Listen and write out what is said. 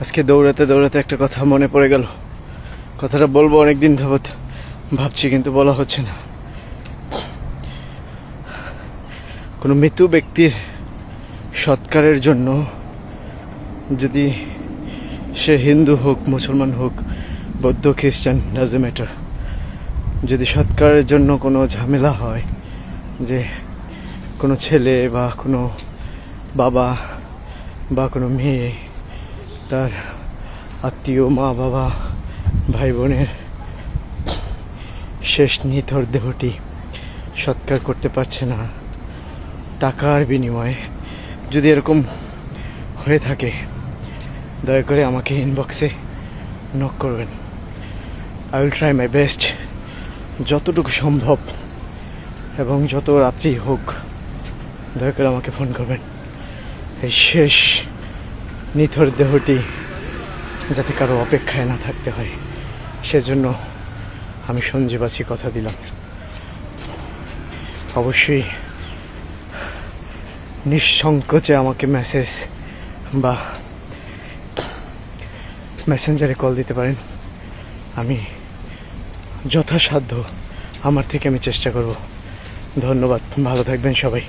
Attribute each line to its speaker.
Speaker 1: আজকে দৌড়াতে দৌড়াতে একটা কথা মনে পড়ে গেল। কথাটা বলব অনেক দিন যাবত ভাবছি কিন্তু বলা হচ্ছে না। কোনো মৃত্যু ব্যক্তির সৎকারের জন্য যদি সে হিন্দু হোক, মুসলমান হোক, বৌদ্ধ, খ্রিস্টান ডাজে ম্যাটার যদি সৎকারের জন্য কোনো ঝামেলা হয় যে কোনো ছেলে বা কোনো বাবা বা কোনো মেয়ে তার আত্মীয়, মা বাবা, ভাই বোনের শেষ নিথর দেহটি সৎকার করতে পারছে না। টাকার বিনিময়ে যদি এরকম হয়ে থাকে, দয়া করে আমাকে ইনবক্সে নক করবেন। I will try my best যতটুকু সম্ভব এবং যত রাত্রি হোক, দয়া করে আমাকে ফোন করবেন। এই শেষ নিথর দেহটি যাতে কারও অপেক্ষায় না থাকতে হয়, সেজন্য আমি সঞ্জীব আছি কথা দিলাম। অবশ্যই নিঃসংকোচে আমাকে মেসেজ বা মেসেঞ্জারে কল দিতে পারেন। আমি যথাসাধ্য আমার থেকে আমি চেষ্টা করব। ধন্যবাদ, ভালো থাকবেন সবাই।